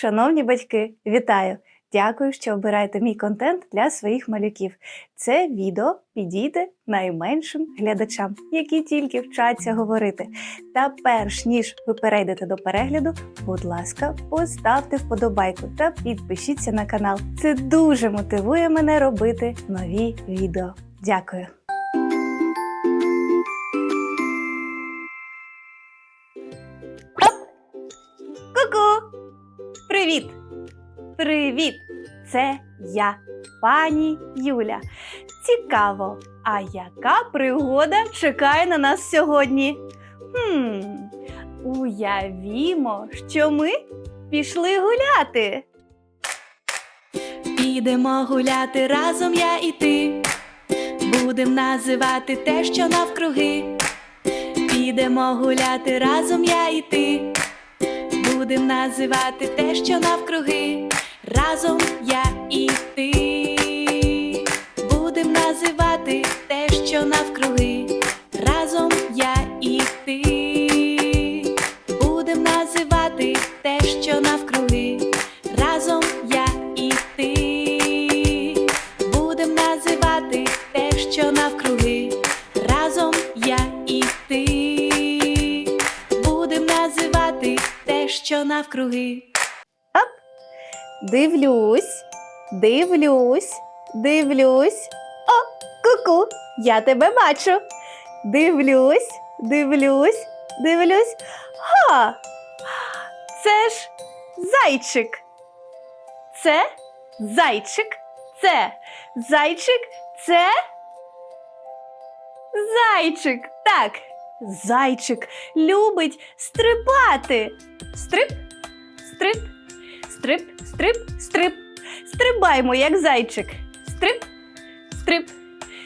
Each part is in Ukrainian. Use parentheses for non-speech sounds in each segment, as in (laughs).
Шановні батьки, вітаю! Дякую, що обираєте мій контент для своїх малюків. Це відео підійде найменшим глядачам, які тільки вчаться говорити. Та перш ніж ви перейдете до перегляду, будь ласка, поставте вподобайку та підпишіться на канал. Це дуже мотивує мене робити нові відео. Дякую. Привіт! Привіт! Це я, пані Юля. Цікаво, а яка пригода чекає на нас сьогодні? Хм, уявімо, що ми пішли гуляти. Підемо гуляти разом я і ти. Будем називати те, що навкруги. Підемо гуляти разом я і ти. Будем називати те, що навкруги. Разом я і ти. Будем називати те, що навкруги. Що навкруги. Дивлюсь, дивлюсь, дивлюсь. О, ку-ку, я тебе бачу. Дивлюсь, дивлюсь, дивлюсь. Ха! Це ж зайчик. Це зайчик. Це зайчик. Це зайчик. Так, зайчик любить стрибати. Стрип, стрип, стрип, стрип, стрип. Стрибаймо, як зайчик. Стрип, стрип,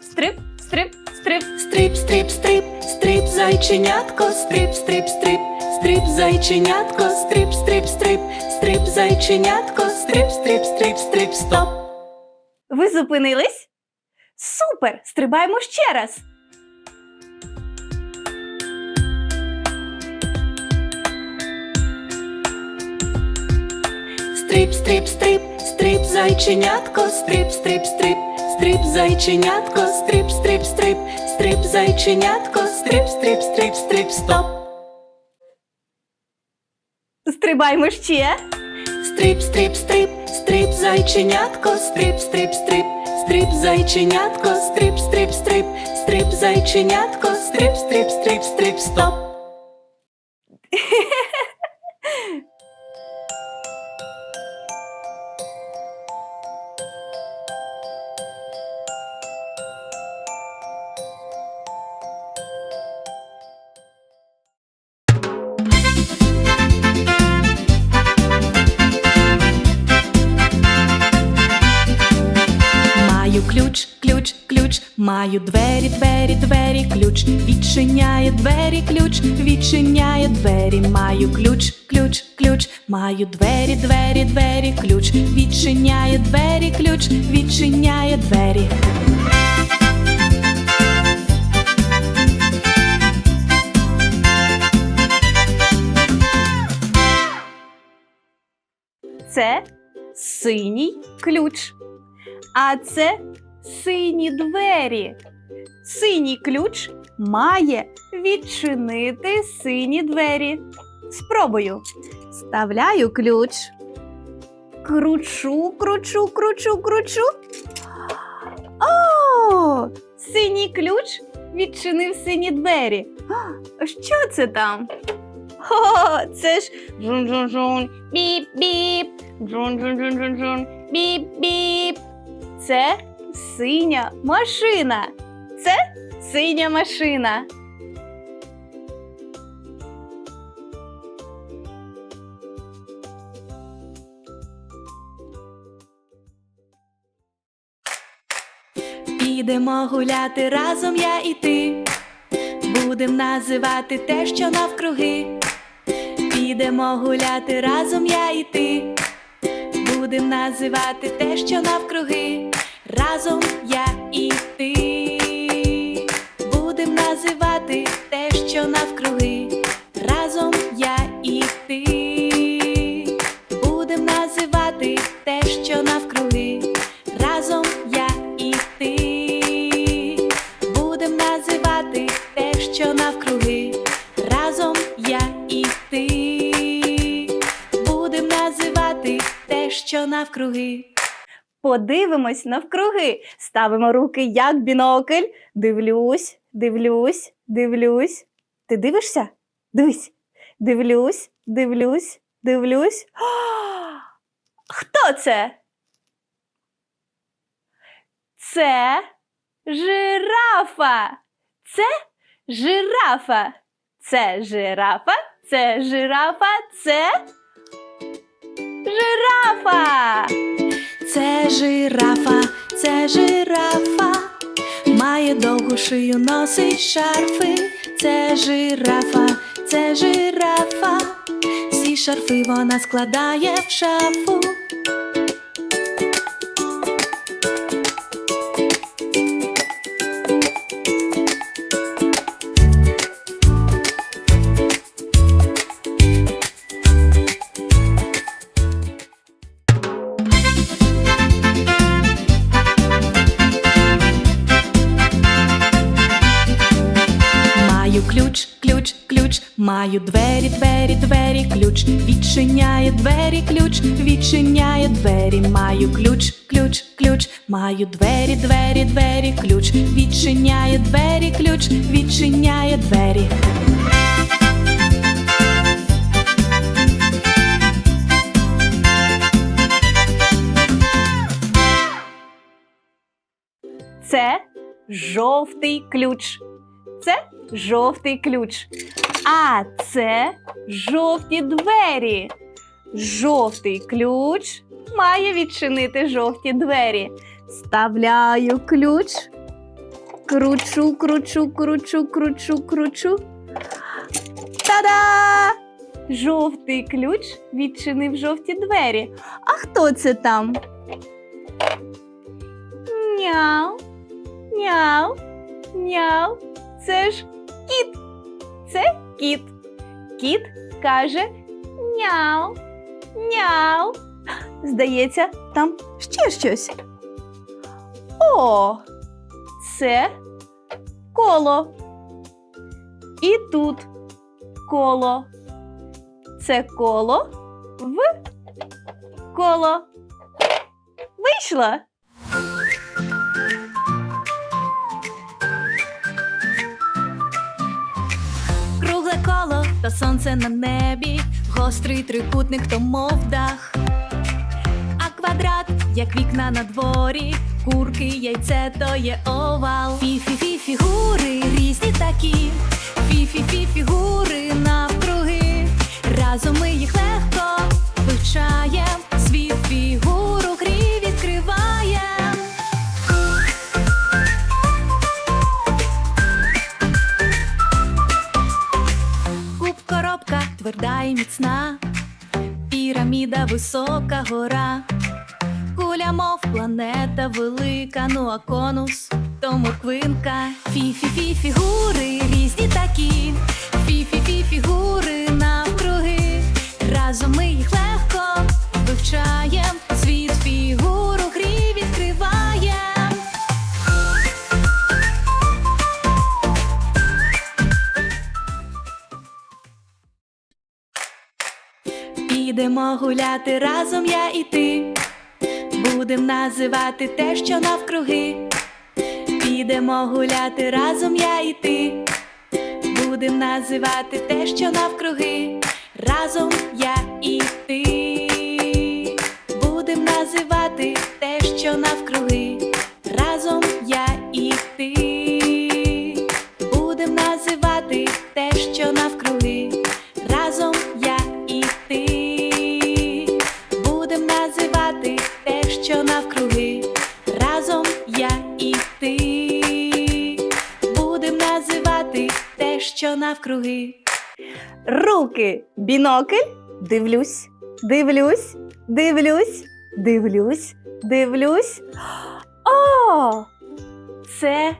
стрип, стрип, стрип. Стрип, стрип, стрип, стрип, зайченятко, стрип, стрип, стрип, стрип, зайченятко, стрип, стрип, стрип, стрип, зайченятко, стрип, стрип, стрип, стрип, стоп. Ви зупинились? Супер! Стрибаємо ще раз. Стрип, стрип, стрип, стрип, зайченятко, стрип, стрип, стрип, стрип, зайченятко, стрип, стрип, стрип, стрип, зайченятко, стрип, стрип, стрип, стрип, стоп. Стрибаємо ще. Стрип, стрип, стрип, стрип, зайченятко, стрип, стрип, стрип, стрип, зайченятко, стрип, стрип, стрип, стрип, зайченятко, стрип, стрип, стрип, стрип, стоп. Ключ, маю двері, двері, двері, ключ, відчиняє двері, ключ, відчиняє двері, маю ключ, ключ, ключ, маю двері, двері, двері, ключ, відчиняє двері, ключ, відчиняє двері. Це синій ключ. А це сині двері. Синій ключ має відчинити сині двері. Спробую. Вставляю ключ. Кручу, кручу, кручу, кручу. О! Синій ключ відчинив сині двері. Що це там? О, це ж жун-жун-жун, біп-біп, жун-жун-жун-жун-жун, біп-біп. Це синя машина. Це синя машина. Підемо гуляти разом я і ти. Будем називати те, що навкруги. Підемо гуляти разом я і ти. Будем називати те, що навкруги. Разом я Подивимось навкруги. Ставимо руки як бінокль. Дивлюсь, дивлюсь, дивлюсь. Ти дивишся? Дивись. Дивлюсь, дивлюсь, дивлюсь. А! Хто це? Це жирафа. Це жирафа. Це жирафа. Це жирафа. Це жирафа. Це жирафа, це жирафа, має довгу шию, носить шарфи. Це жирафа, це жирафа, всі шарфи вона складає в шафу. Ключ, ключ, маю двері, двері, двері, ключ, відчиняє двері, ключ, відчиняє двері, маю ключ, ключ, ключ, маю двері, двері, двері, ключ, відчиняє двері, ключ, відчиняє двері. Це жовтий ключ. Це жовтий ключ. А це жовті двері. Жовтий ключ має відчинити жовті двері. Вставляю ключ. Кручу, кручу, кручу, кручу, кручу. Та-да! Жовтий ключ відчинив жовті двері. А хто це там? Няу. Няу, няу, це ж кіт. Це кіт. Кіт каже няу, няу. (laughs) Здається, там ще щось. О, це коло. І тут коло. Це коло в коло. Вийшла. Та сонце на небі, гострий трикутник, то мов дах. А квадрат, як вікна на дворі, курки, яйце, то є овал. Фі-фі-фі фігури різні такі, фі-фі-фі фігури навкруги. Разом ми їх легко вивчаєм, світ фігур тверда і міцна, піраміда висока гора, куля, мов планета велика, ну а конус то морквинка. Фі-фі-фі фігури різні такі, фі-фі-фі фігури навкруги. Разом ми їх легко вивчаєм, Підемо гуляти разом я і ти. Будем називати те, що навкруги. Підемо гуляти разом я і ти. Будем називати те, що навкруги. Разом я і ти. Будем називати те, що навкруги. Що навкруги. Руки, бінокль, дивлюсь, дивлюсь, дивлюсь, дивлюсь, дивлюсь. О, це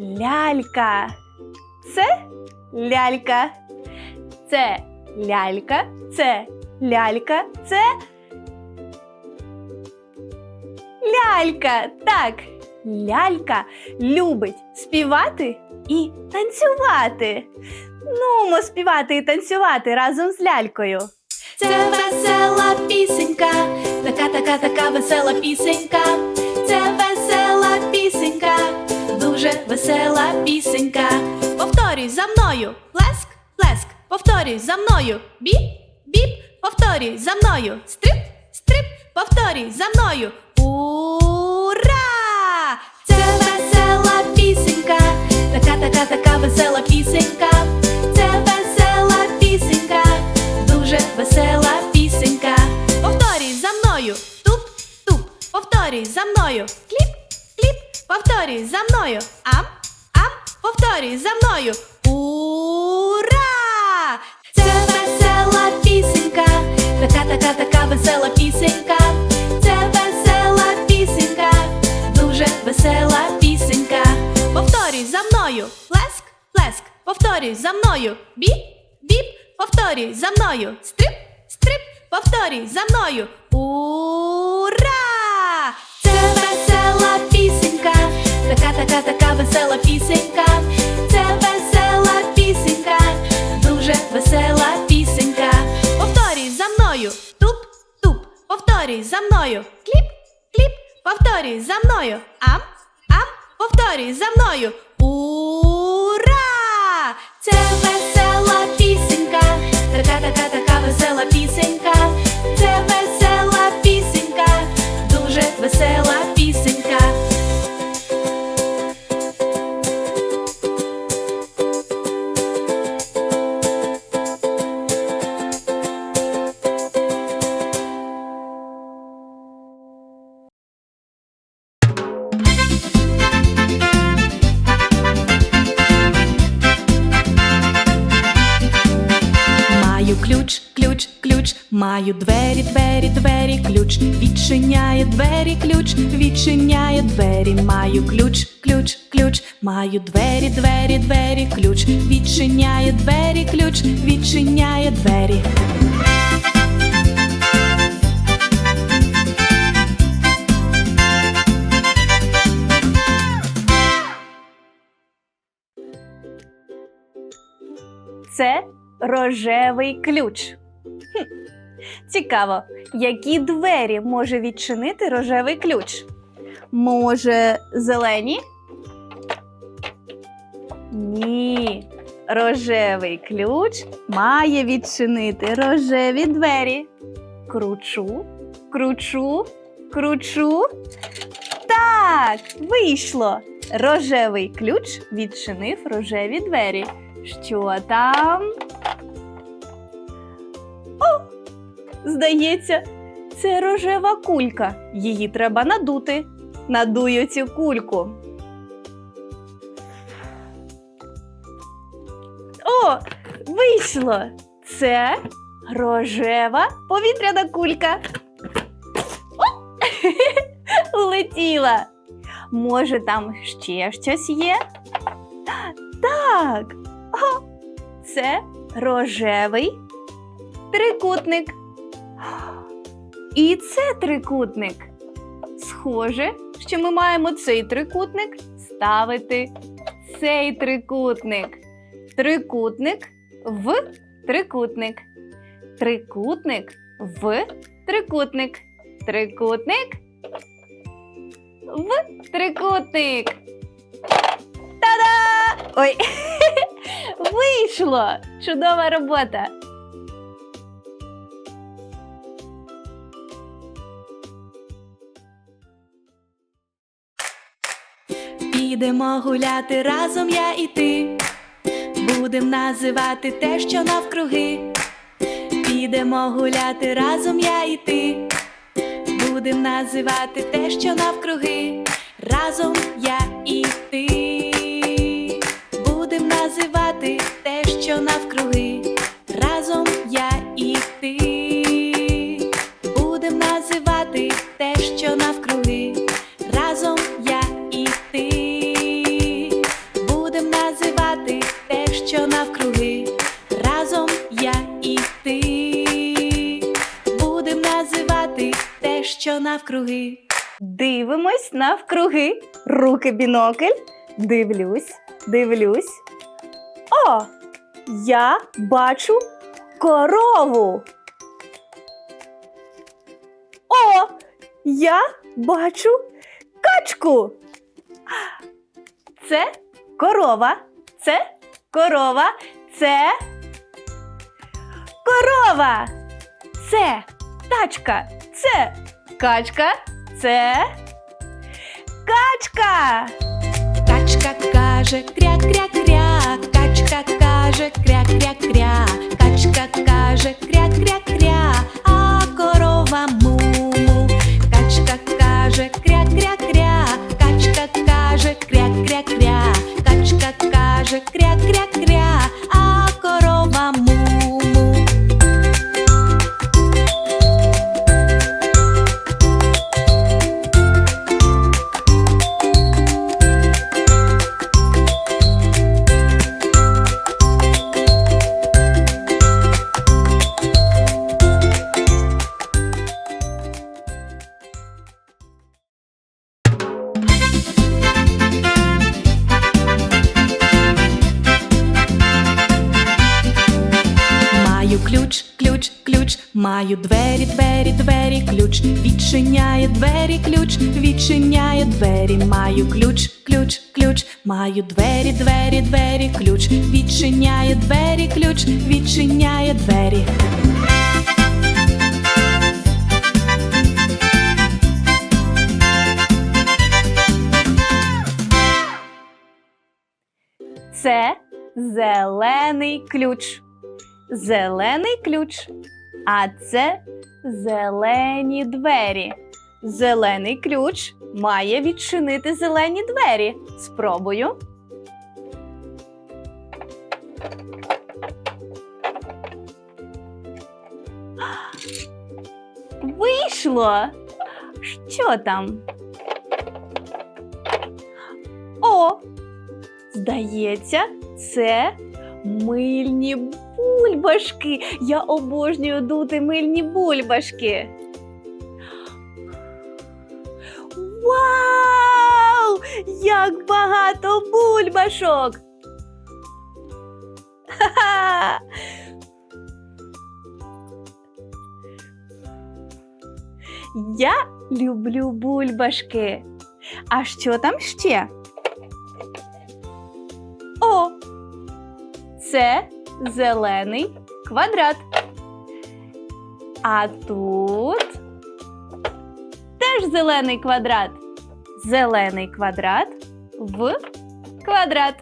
лялька. Це лялька. Це лялька, це лялька, це лялька. Так, лялька любить співати і танцювати. Нумо співати і танцювати разом з лялькою. Це весела пісенька, така така, така весела пісенька, це весела пісенька, дуже весела пісенька. Повторюй за мною, плеск, плеск, повторюй за мною, біп, біп, повторюй за мною, стрип, стрип, повторюй за мною. Ура! Це весела така, така, весела пісенька. Це весела пісенька, дуже весела пісенька. Повторюй за мною, туп, туп, повторюй за мною, кліп, кліп, повторюй за мною, ам, ам, повторюй за мною. Ура! Це весела пісенька, така, така, така весела пісенька. Це весела пісенька, дуже весела пісенька. Повторюй за мною, плеск, плеск, повторюй за мною, біп, біп, повторюй за мною, стрип, стрип, повторюй за мною. Ура! Це весела пісенька, така, така, така весела пісенька. Це весела пісенька, дуже весела пісенька. Повторюй за мною, туп, туп, повторюй за мною, кліп, кліп, повторюй за мною, ам, повторюй за мною. Ура! Це весела пісенька, така, така, така весела пісенька. Маю двері, двері, двері, ключ, відчиняє двері, ключ, відчиняє двері, маю ключ, ключ, ключ, маю двері, двері, двері, ключ, відчиняє двері, ключ, відчиняє двері. Це рожевий ключ. Хм. Цікаво, які двері може відчинити рожевий ключ? Може, зелені? Ні. Рожевий ключ має відчинити рожеві двері. Кручу, кручу, кручу. Так, вийшло. Рожевий ключ відчинив рожеві двері. Що там? Здається, це рожева кулька. Її треба надути. Надую цю кульку. О, вийшло! Це рожева повітряна кулька. О! (laughs) Улетіла. Може, там ще щось є? Так. О, це рожевий трикутник. І це трикутник. Схоже, що ми маємо цей трикутник ставити цей трикутник. Трикутник в трикутник. Трикутник в трикутник. Трикутник в трикутник. Та-да! Ой, (laughs) вийшло! Чудова робота! Підемо гуляти разом я і ти. Будем називати те, що навкруги. Підемо гуляти разом я і ти. Будем називати те, що навкруги. Разом я і ти. Будем називати те, що навкруги. Разом я і ти. Навкруги. Дивимось навкруги. Руки бінокль. Дивлюсь, дивлюсь. О! Я бачу корову. О! Я бачу качку. Це корова. Це корова. Це корова. Це тачка. Це качка. Це качка. Качка каже кря-кря-кря, качка каже кря-кря-кря, качка каже кря-кря-кря, а корова му-му. Качка каже кря-кря-кря, качка каже кря-кря-кря, качка каже кря-кря-кря, маю двері, двері, двері, ключ, відчиняє двері, ключ, відчиняє двері, маю ключ, ключ, ключ, маю двері, двері, двері, ключ, відчиняє двері, ключ, відчиняє двері. Це зелений ключ. Зелений ключ. А це зелені двері. Зелений ключ має відчинити зелені двері. Спробую. Вийшло. Що там? О, Здається, це мильні бульбашки. Я обожнюю дути мильні бульбашки. Вау! Як багато бульбашок! Я люблю бульбашки. А що там ще? О, це зелений квадрат. А тут теж зелений квадрат. Зелений квадрат в квадрат.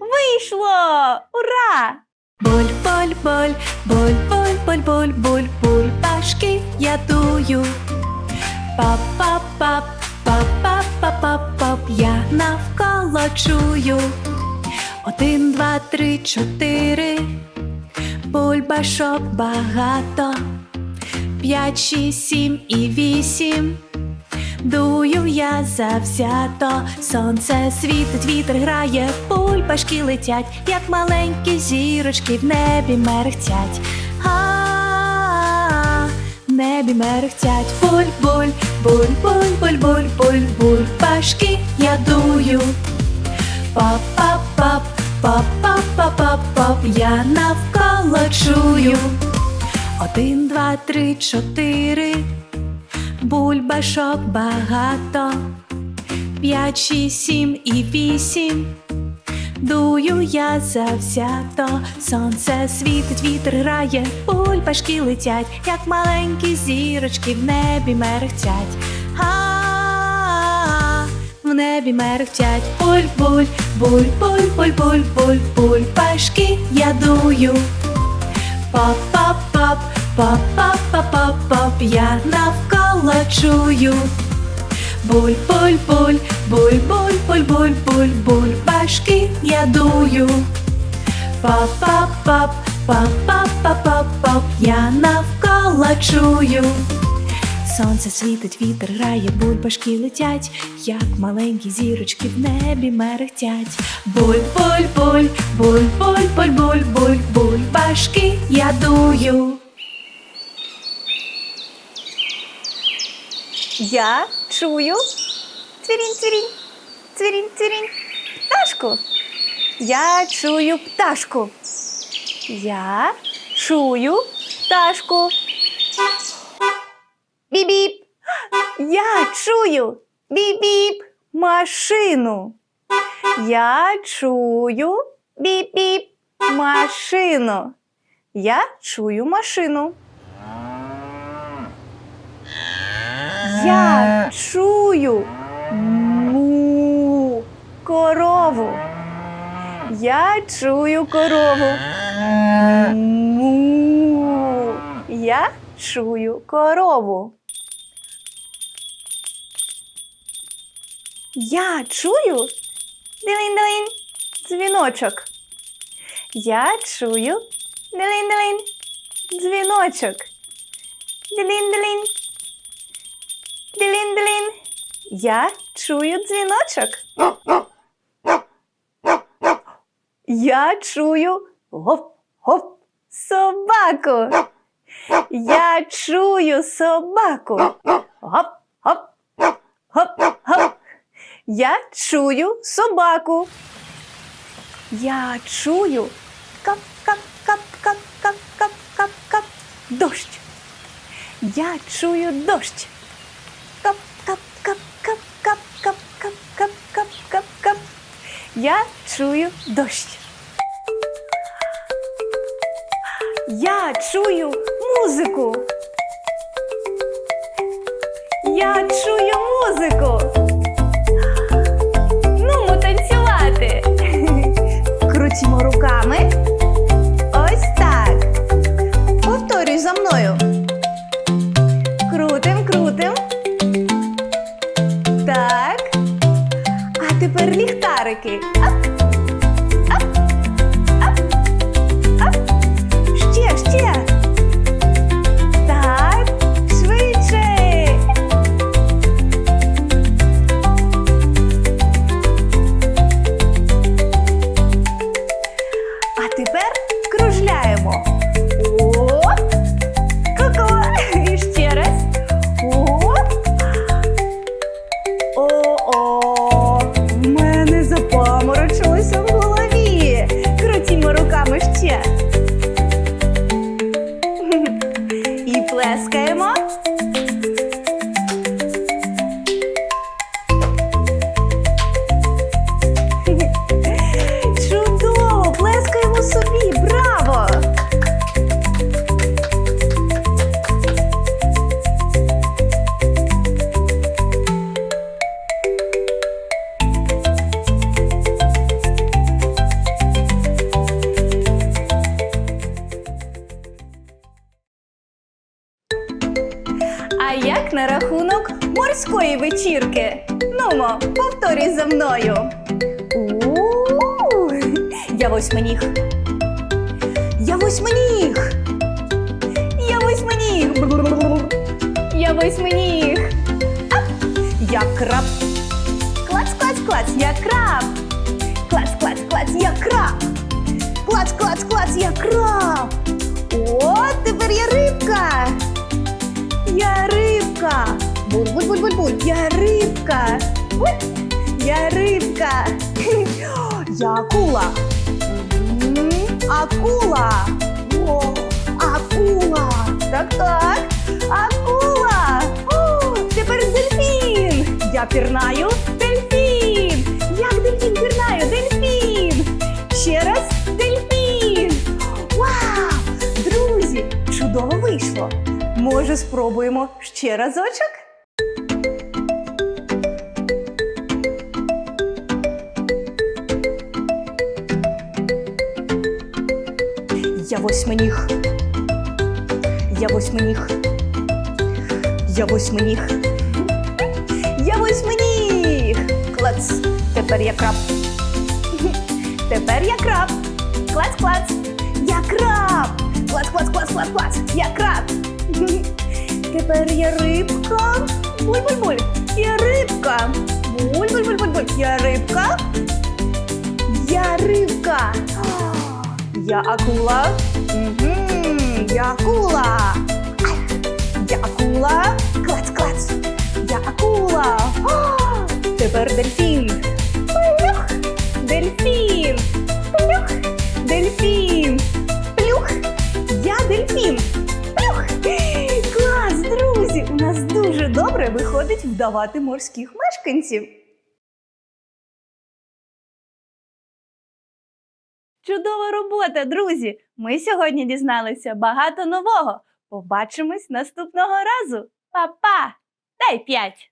Вийшло! Ура! Боль, боль, боль, боль, боль, боль, боль, боль, бульбашки я дую. Пап, пап, пап, пап, пап, пап, пап, пап, я навколо чую. Один, два, три, чотири. Бульбашок багато. П'ять, шість, сім і вісім. Дую я завзято, сонце світить, вітер грає, бульбашки летять, як маленькі зірочки в небі мерехтять. А, в небі мерехтять. Буль, буль, буль, буль, буль, буль, буль, бульбашки я дую. Пап, пап, пап, пап, пап, пап, пап, я навколо чую. Один, два, три, чотири. Бульбашок багато, п'ять, шість, сім і вісім. Дую я завзято, сонце світить, вітер грає, бульбашки летять, як маленькі зірочки в небі мерехтять в небі мерехтять. Буль-буль, буль-буль, буль-буль, буль-буль, пашки я дую. Пап-пап, пап, пап-пап-пап-пап, пап я навколо чую. Буль-буль, буль, буль-буль, буль-буль, буль-буль, пашки я дую. Пап-пап-пап, пап-пап-пап-пап, пап я навколо чую. Сонце світить, вітер грає, бульбашки летять, як маленькі зірочки в небі мерехтять. Буль-буль-буль, буль-буль-буль-буль-буль, бульбашки я дую. Я чую цвірінь-цвірінь, цвірінь-цвірінь, пташку. Я чую пташку. Я чую пташку. Біп-біп. Я чую біп-біп машину. Я чую біп-біп машину. Я чую машину. Я чую му корову. Я чую корову. Му. Я чую корову. Я чую дилин-дилин дзвіночок. Я чую дилин-дилин дзвіночок. Дилин-дилин. Дилин-дилин. Я чую дзвіночок. Я чую гоп-гоп собаку. Я чую собаку. Гоп-гоп. Гоп-гоп. Я чую собаку. Я чую кап-кап-кап-кап-кап-кап-кап-кап дощ. Я чую дощ. Кап-кап-кап-кап-кап-кап-кап-кап-кап-кап. Я чую дощ. Я чую музику. Я чую музику. Крутімо руками. Ось так. Повторюй за мною. Крутим, крутим. Так. А тепер ліхтарики. Ап. А як на рахунок морської вечірки? Нумо, повторюй за мною. У-у-у. Я восьминіг. Я восьминіг. Я восьминіг. Я восьминіг. Ап. Я краб. Клац, клац, клац, я краб. Клац, клац, клац, я краб. Клац, клац, клац, я краб. О, тепер я рибка. Я рибка. Буль-буль-буль-буль-буль. Я рибка. Буль. Я рибка. Я акула. Акула. О, акула. Так, так. Акула. О, тепер дельфін. Я пірнаю. Може, спробуємо ще разочок? Я восьминіг. Я восьминіг. Я восьминіг. Я восьминіг. Клац. Тепер я краб. Тепер я краб. Клац, клац. Я краб. Клац, клац, клац, клац, клац. Я краб. Тепер я рибка. Буль-буль-буль. Я рибка. Буль-буль-буль-буль. Я рибка. Я рибка. Я акула. Мгм, Я акула. Я акула. Вдавати морських мешканців. Чудова робота, друзі! Ми сьогодні дізналися багато нового. Побачимось наступного разу. Па-па! Дай п'ять!